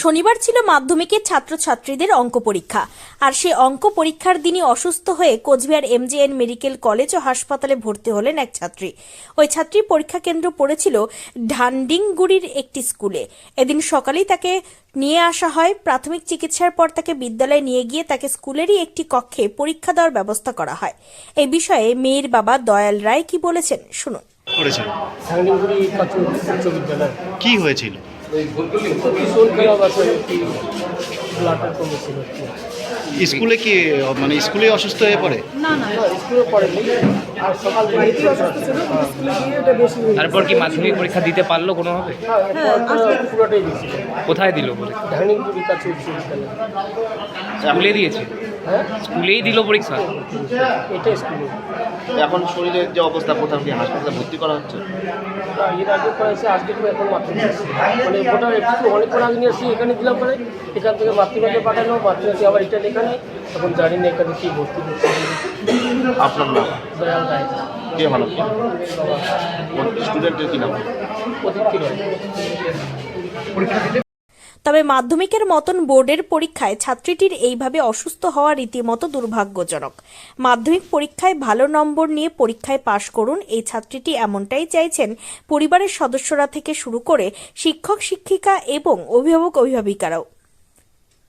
শনিবার ছিল মাধ্যমিকের ছাত্রছাত্রীদের অঙ্ক পরীক্ষা। আর সে অঙ্ক পরীক্ষার দিনই অসুস্থ হয়ে কোচবিহার এমজেএন মেডিকেল কলেজ ও হাসপাতালে ভর্তি হলেন এক ছাত্রী। ওই ছাত্রী পরীক্ষা কেন্দ্র পড়েছিল ঢান্ডিংগুড়ির একটি স্কুলে। এদিন সকালেই তাকে নিয়ে আসা হয়। প্রাথমিক চিকিৎসার পর তাকে বিদ্যালয়ে নিয়ে গিয়ে তাকে স্কুলেরই একটি কক্ষে পরীক্ষা দেওয়ার ব্যবস্থা করা হয়। এই বিষয়ে মেয়ের বাবা দয়াল রায় কি বলেছেন শুনুন। করেছিল। কি হয়েছিল? স্কুলে কি মানে স্কুলে অসুস্থ হয়ে পড়ে? না স্কুলে পড়েনি। আর সকাল থেকে অসুস্থ ছিল স্কুলে গিয়ে এটা বেশি তারপর কি মাধ্যমিক পরীক্ষা দিতে পারল কোনোভাবে? হ্যাঁ পুরোটাই দিয়েছিল কোথায় দিল পরীক্ষা? কাছে স্কুলে দিয়েছে? হ্যাঁ? স্কুলেই দিল পরীক্ষা? এটা স্কুলে। এখন শরীরের যে অবস্থা কোথাও কি হাসপাতালে ভর্তি করা হচ্ছে? এর আগে করেছে আজকে তো এখন মাত্র মানে ওটা একটু অনেকক্ষণ আগে নিয়ে আসি এখানে দিলাম পরে এখান থেকে মাতৃভাগে পাঠানো মাতৃভাগে আবার এটা এখানে। এখন জানি না এখানে কি ভর্তি আপনার নাম? দয়াল রায়। কে বাবা স্টুডেন্টের কি নাম? প্রতীক্ষী রয় তবে মাধ্যমিকের মতন বোর্ডের পরীক্ষায় ছাত্রীটির এইভাবে অসুস্থ হওয়া রীতিমতো দুর্ভাগ্যজনক। মাধ্যমিক পরীক্ষায় ভালো নম্বর নিয়ে পরীক্ষায় পাশ করুন এই ছাত্রীটি এমনটাই চাইছেন পরিবারের সদস্যরা থেকে শুরু করে শিক্ষক, শিক্ষিকা এবং অভিভাবক, অভিভাবিকারাও।